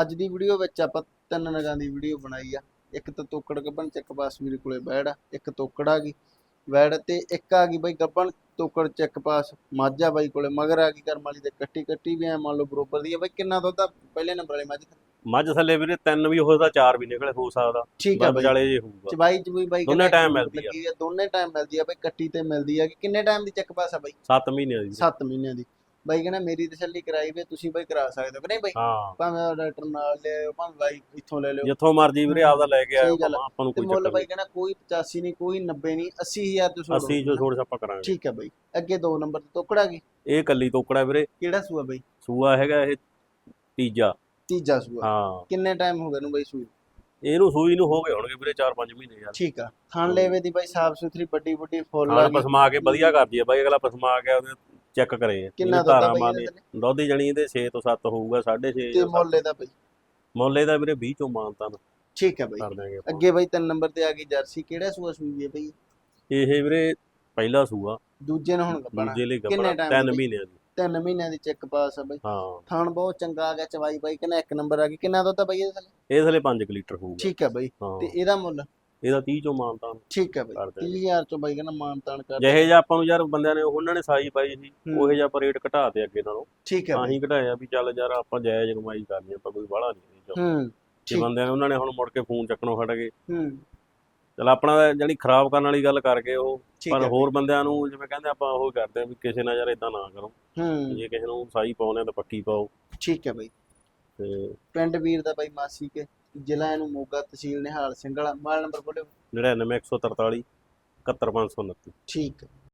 ਅੱਜ ਦੀ ਵੀਡੀਓ ਵਿੱਚ ਆਪਾਂ ਤਿੰਨ ਨਗਾਂ ਦੀ ਵੀਡੀਓ ਬਣਾਈ ਆ। ਇੱਕ ਤਾਂ ਤੋਕੜ ਗੱਬਣ ਚੱਕ ਪਾਸ ਮੇਰੇ ਕੋਲੇ ਬੈੜ ਆ ਇੱਕ ਤੋਕੜ ਆ ਗਈ। ਵੈੜ ਤੇ ਇੱਕ ਆ ਗਈ ਬਾਈ ਗੱਬਣ ਤੋਕੜ ਚੱਕ ਪਾਸ ਮਾਝਾ ਬਾਈ ਕੋਲੇ। ਮਗਰ ਆ ਗਈ ਕਰਮ ਵਾਲੀ ਤੇ ਕੱਟੀ ਕੱਟੀ ਵੀ ਐ ਮੰਨ ਲਓ ਬਰੋਬਰ ਦੀ ਆ। ਬਾਈ ਕਿੰਨਾ ਦੁੱਧ ਆ ਪਹਿਲੇ ਨੰਬਰ ਵਾਲੀ ਮੱਝ? ਮੱਝ ਥੱਲੇ ਵੀਰੇ ਤਿੰਨ ਵੀ ਹੋ ਸਕਦਾ ਚਾਰ ਵੀ ਨਿਕਲੇ ਹੋ ਸਕਦਾ। ਠੀਕ ਆ ਵਿਚਾਲੇ ਜੇ ਹੋਊਗਾ। ਚਬਾਈ ਚ ਵੀ ਬਾਈ ਦੋਨੇ time ਮਿਲਦੀ ਆ। ਦੋਨੇ ਟਾਈਮ ਮਿਲਦੀ ਆ ਬਾਈ ਕੱਟੀ ਤੇ ਮਿਲਦੀ ਆ। ਕਿ ਕਿੰਨੇ ਟਾਈਮ ਦੀ ਚੱਕ ਪਾਸ ਆ ਬਾਈ? 7 ਮਹੀਨਿਆਂ ਦੀ। 7 ਮਹੀਨਿਆਂ ਦੀ। ਬਾਈ ਕਹਿੰਦਾ ਮੇਰੀ ਤਸੱਲੀ ਕਰਾਈ ਵੀ ਤੁਸੀਂ ਬਾਈ ਕਰਾ ਸਕਦੇ ਹੋ ਕਿ ਨਹੀਂ ਬਾਈ? ਹਾਂ। ਭਾਵੇਂ ਡਾਕਟਰ ਨਾਲ ਲੈ ਆਇਓ, ਭਾਵੇਂ ਬਾਈ ਇੱਥੋਂ ਲੈ ਲਿਓ। ਜਿੱਥੋਂ ਮਰਜ਼ੀ ਵੀਰੇ ਆਪਦਾ ਲੈ ਕੇ ਆਇਓ ਆ। ਆਪਾਂ ਨੂੰ ਕੋਈ ਮੁੱਲ ਚੱਕਰ ਬਾਈ ਨਹੀਂ। ਕਹਿੰਦਾ ਕੋਈ 85 ਨਹੀਂ ਕੋਈ 90 ਨਹੀਂ 80000 ਤੋਂ ਛੋੜ 80 ਜੋ ਛੋੜ ਛਾਪਾ ਕਰਾਂਗੇ। ਠੀਕ ਹੈ ਬਾਈ। ਅੱਗੇ ਦੋ ਨੰਬਰ ਤੇ ਤੋਕੜਾ ਗਈ ਇਹ ਕੱਲੀ ਤੋਕੜਾ ਵੀਰੇ। ਕਿਹੜਾ ਸੂਆ ਬਾਈ? ਸੂਆ ਹੈਗਾ ਇਹ ਤੀਜਾ। ਤੀਜਾ ਸੂਆ। ਹਾਂ। ਕਿੰਨੇ ਟਾਈਮ ਹੋ ਗਏ ਨੂੰ ਬਾਈ ਸੂਈ ਇਹਨੂੰ ਸੂਈ ਨੂੰ ਹੋ ਗਏ ਹੋਣਗੇ ਵੀਰੇ 4-5 ਮਹੀਨੇ ਯਾਰ। ਠੀਕ ਆ। ਥਣ ਲੇਵੇ ਦੀ ਬਾਈ ਸਾਫ਼ ਸੁਥਰੀ ਵੱਡੀ ਵੱਡੀ ਫੁੱਲ ਆ ਨਾਲ ਪਸਮਾ ਕੇ ਵਧੀਆ ਕਰਦੀ ਹੈ ਬਾਈ ਅਗਲਾ ਪਸਮਾ ਕੇ ਉਹਦੇ ਚੈੱਕ ਕਰੇ ਕਿੰਨਾ ਇਹਨੂੰ ਦੁੱਧ ਆ ਧਾਰਾਂ ਬਾਈ ਇਹਦੇ? ਦੁੱਧ ਦੀ ਜਣੀ ਇਹਦੇ 6 ਤੋਂ 7 ਹੋਊਗਾ 6.5 ਤੇ ਮੁੱਲ ਇਹਦਾ ਬਾਈ? ਮੁੱਲ ਇਹਦਾ ਵੀਰੇ 20 ਚੋਂ ਮਾਨਤਾ ਠੀਕ ਹੈ ਬਾਈ। ਕਰ ਦਿਆਂਗੇ ਆਪਾਂ। ਅੱਗੇ ਬਾਈ ਤਿੰਨ ਨੰਬਰ ਤੇ ਆ ਗਈ ਜਰਸੀ ਕਿਹੜਾ ਸੂਆ ਸੂਈ ਹੈ ਬਾਈ? ਇਹ ਵੀਰੇ ਪਹਿਲਾ ਸੂਆ। ਦੂਜੇ ਨੂੰ ਹੁਣ ਗੱਬਣਾ ਦੂਜੇ ਲਈ ਕਿੰਨੇ ਗੱਬਣਾ time 3 ਦੀ? ਮਹੀਨਿਆਂ ਦੀ। ਤਿੰਨ ਮਹੀਨਿਆਂ ਦੀ ਚੈੱਕ ਪਾਸ ਆ ਬਾਈ। ਹਾਂ। ਥਣ ਬਹੁਤ ਚੰਗਾ ਆ ਗਿਆ ਚਵਾਈ ਬਾਈ ਕਹਿੰਦਾ ਇੱਕ ਨੰਬਰ ਆ ਗਈ। ਕਿੰਨਾ ਦੁੱਧ ਆ ਬਾਈ ਇਹਦੇ ਥੱਲੇ? ਇਹ ਥਲੇ 5 ਲੀਟਰ ਹੋਊਗਾ। ਠੀਕ ਹੈ ਬਾਈ। ਹਾਂ। ਤੇ ਇਹਦਾ ਮੁੱਲ? ਇਹਦਾ 30 ਚੋਂ ਮਾਨਤਾ ਠੀਕ ਹੈ ਬਾਈ ਕਰ ਦਿਆਂਗੇ। 30000 ਚੋਂ ਬਾਈ ਕਹਿੰਦਾ ਮਾਨ ਤਾਨ ਕਰ ਜਿਹੇ ਜਿਹਾ ਆਪਾਂ ਨੂੰ ਯਾਰ ਬੰਦਿਆਂ ਨੇ ਉਹਨਾਂ ਨੇ ਸਾਈ ਪਾਈ ਸੀ। ਉਹੇ ਜਿਹਾ ਆਪਾਂ ਰੇਟ ਘਟਾ ਤੇ ਅੱਗੇ ਨਾਲੋਂ। ਠੀਕ ਹੈ ਤਾਂ ਹੀ ਘਟਾਇਆ ਵੀ ਚੱਲ ਯਾਰ ਆਪਾਂ ਜਾਇਜ਼ ਕਮਾਈ ਕਰਨੀ ਆਪਾਂ ਕੋਈ ਬਾਹਲਾ ਨਹੀਂ। ਹੂੰ ਜੇ ਬੰਦਿਆਂ ਨੇ ਉਹਨਾਂ ਨੇ ਹੁਣ ਮੁੜ ਕੇ ਫੋਨ ਚੱਕਣੋਂ ਹਟ ਗਏ। ਹੂੰ। ਚਲ ਆਪਣਾ ਜਾਣੀ ਖਰਾਬ ਕਰਨ ਵਾਲੀ ਗੱਲ ਕਰ ਗਏ ਉਹ ਪਰ ਹੋਰ ਬੰਦਿਆਂ ਨੂੰ ਜਿਵੇਂ ਕਹਿੰਦੇ ਆਪਾਂ ਉਹ ਕਰਦੇ ਆ ਵੀ ਕਿਸੇ ਨਾਲ ਯਾਰ ਇਦਾਂ ਨਾ ਕਰੋ। ਹੂੰ। ਜੇ ਕਿਸੇ ਨੂੰ ਸਾਈ ਪਾਉਣੇ ਤਾਂ ਪੱਕੀ ਪਾਓ। ਠੀਕ ਹੈ ਬਾਈ। ਤੇ ਪਿੰਡ ਵੀਰ ਦਾ ਬਾਈ ਮਾਸੀ ਕੇ। ਜ਼ਿਲ੍ਹਾ ਇਹਨੂੰ ਮੋਗਾ ਤਹਿਸੀਲ ਨਿਹਾਲ ਸਿੰਘ ਵਾਲਾ ਮੋਬਾਈਲ ਨੰਬਰ ਬੋਲਿਓ। 99143 71529 ਠੀਕ ਹੈ।